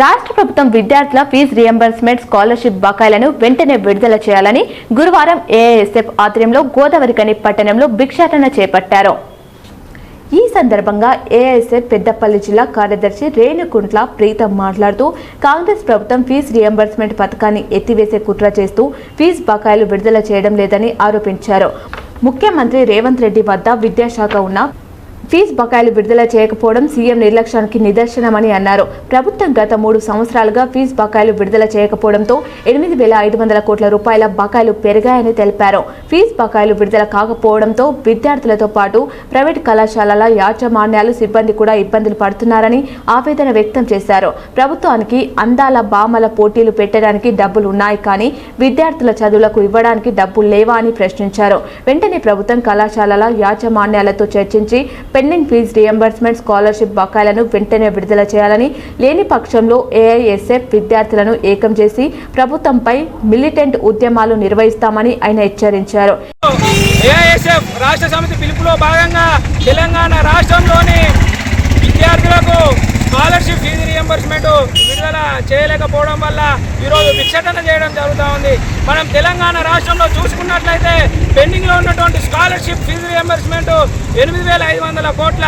రాష్ట్ర ప్రభుత్వం విద్యార్థుల ఫీజు రియంబర్స్మెంట్ స్కాలర్షిప్ బకాయిలను వెంటనే విడుదల చేయాలని గురువారం ఏఐఎస్ఎఫ్ ఆధ్వర్యంలో గోదావరికని పట్టణంలో భిక్షాటన చేపట్టారు. ఈ సందర్భంగా ఏఐఎస్ఎఫ్ పెద్దపల్లి జిల్లా కార్యదర్శి రేణుకుంట్ల ప్రీతం మాట్లాడుతూ కాంగ్రెస్ ప్రభుత్వం ఫీజు రియంబర్స్మెంట్ పథకాన్ని ఎత్తివేసే కుట్ర చేస్తూ ఫీజు బకాయిలు విడుదల చేయడం లేదని ఆరోపించారు. ముఖ్యమంత్రి రేవంత్ రెడ్డి వద్ద విద్యాశాఖ ఉన్న ఫీజు బకాయిలు విడుదల చేయకపోవడం సీఎం నిర్లక్ష్యానికి నిదర్శనమని అన్నారు. ప్రభుత్వం గత మూడు సంవత్సరాలుగా ఫీజు బకాయిలు విడుదల చేయకపోవడంతో ఎనిమిది వేల ఐదు వందల కోట్ల రూపాయల బకాయిలు పెరిగాయని తెలిపారు. ఫీజు బకాయిలు విడుదల కాకపోవడంతో విద్యార్థులతో పాటు ప్రైవేట్ కళాశాలల యాజమాన్యాలు సిబ్బంది కూడా ఇబ్బందులు పడుతున్నారని ఆవేదన వ్యక్తం చేశారు. ప్రభుత్వానికి అందాల బామల పోటీలు పెట్టడానికి డబ్బులు ఉన్నాయి కానీ విద్యార్థుల చదువులకు ఇవ్వడానికి డబ్బులు లేవా అని ప్రశ్నించారు. వెంటనే ప్రభుత్వం కళాశాలల యాజమాన్యాలతో చర్చించి పెండింగ్ ఫీజు రియంబర్స్మెంట్ స్కాలర్షిప్ బకాయిలను వెంటనే విడుదల చేయాలని లేని పక్షంలో ఏఐఎస్ఎఫ్ విద్యార్థులను ఏకం చేసి ప్రభుత్వంపై మిలిటెంట్ ఉద్యమాలు నిర్వహిస్తామని ఆయన హెచ్చరించారు. ఏఐఎస్ఎఫ్ రాష్ట్ర సమితి పిలుపులో భాగంగా తెలంగాణ రాష్ట్రంలోని విద్యార్థులకు స్కాలర్షిప్ ఫీజు రియంబర్స్మెంట్ విడుదల చేయలేకపోవడం వల్ల ఈరోజు భిక్షటన చేయడం జరుగుతూ ఉంది. మనం తెలంగాణ రాష్ట్రంలో చూసుకున్నట్లయితే పెండింగ్లో ఉన్నటువంటి స్కాలర్షిప్ ఫీజు రియంబర్స్మెంట్ ఎనిమిది వేల ఐదు వందల కోట్ల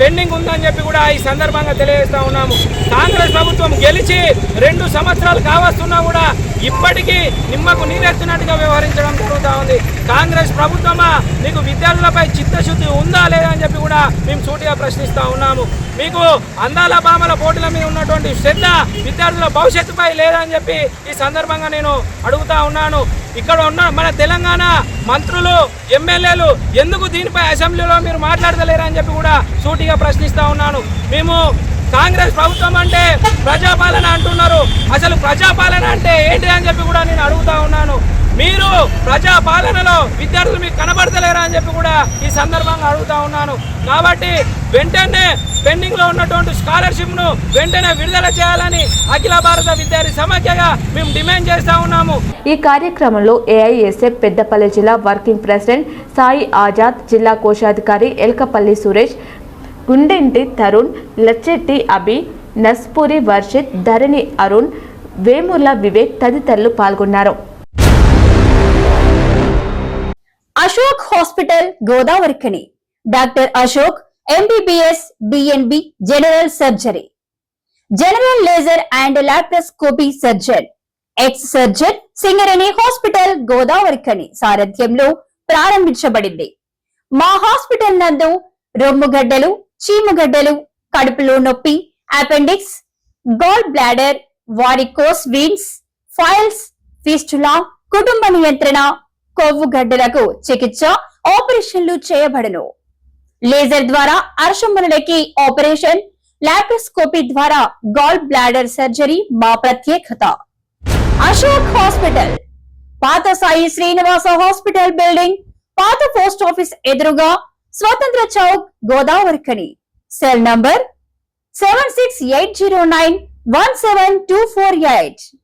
పెండింగ్ ఉందని చెప్పి కూడా ఈ సందర్భంగా తెలియజేస్తా ఉన్నాము. కాంగ్రెస్ ప్రభుత్వం గెలిచి రెండు సంవత్సరాలు కావస్తున్నా కూడా ఇప్పటికీ నిమ్మకు నీరెత్తినట్టుగా వ్యవహరించడం జరుగుతూ ఉంది. కాంగ్రెస్ ప్రభుత్వమా మీకు విద్యార్థులపై చిత్తశుద్ధి ఉందా లేదా అని చెప్పి కూడా మేము సూటిగా ప్రశ్నిస్తూ ఉన్నాము. మీకు అందాల బామల పోటీల మీద ఉన్నటువంటి శ్రద్ధ విద్యార్థుల భవిష్యత్తుపై లేదని చెప్పి ఈ సందర్భంగా నేను అడుగుతా ఉన్నాను. ఇక్కడ ఉన్న మన తెలంగాణ మంత్రులు ఎమ్మెల్యేలు ఎందుకు దీనిపై అసెంబ్లీలో మీరు మాట్లాడతలేరు అని చెప్పి కూడా సూటిగా ప్రశ్నిస్తూ ఉన్నాను. మేము కాంగ్రెస్ ప్రభుత్వం అంటే ప్రజాపాలన అంటున్నారు. అసలు ప్రజాపాలన అంటే ఏంటి అని చెప్పి కూడా నేను అడుగుతా ఉన్నాను. మీరు ప్రజా పాలనలో విద్యార్థులు మీకు కనబడతలేరా అని చెప్పి కూడా ఈ సందర్భంగా అడుగుతా ఉన్నాను. కాబట్టి వెంటనే పెండింగ్లో ఉన్నటువంటి స్కాలర్షిప్ను వెంటనే విడుదల చేయాలని అఖిల భారత విద్యార్థి సమాఖ్యగా మేము డిమాండ్ చేస్తా ఉన్నాము. ఈ కార్యక్రమంలో ఏఐఎస్ఎఫ్ పెద్దపల్లి జిల్లా వర్కింగ్ ప్రెసిడెంట్ సాయి ఆజాద్ జిల్లా కోశాధికారి ఎల్కపల్లి సురేష్ గుండెంటి తరుణ్ లచ్చెట్టి అభి నస్పూరి వర్షిత్ ధరణి అరుణ్ వేముర్ల వివేక్ తదితరులు పాల్గొన్నారు. Ashok hospital Godavarikhani doctor Ashok MBBS DNB general surgery. General laser and laparoscopy surgeon. Ex surgeon Singareni hospital Godavarikhani సారథ్యంలో ప్రారంభించబడింది. మా హాస్పిటల్ నందు రొమ్ముగడ్డలు చీముగడ్డలు కడుపులో నొప్పి appendix gall bladder varicose veins piles fistula కుటుంబ నియంత్రణ కొవ్వు గడ్డలకు చికిత్స ఆపరేషన్లు చేయబడను. లేజర్ ద్వారా అర్షములకి ఆపరేషన్ లాప్రోస్కోపీ ద్వారా గాల్ బ్లాడర్ సర్జరీ మా ప్రత్యేకత. అశోక్ హాస్పిటల్ పాత సాయి శ్రీనివాస హాస్పిటల్ బిల్డింగ్ పాత పోస్ట్ ఆఫీస్ ఎదురుగా స్వతంత్ర చౌక్ గోదావరికని. Cell number 7680917248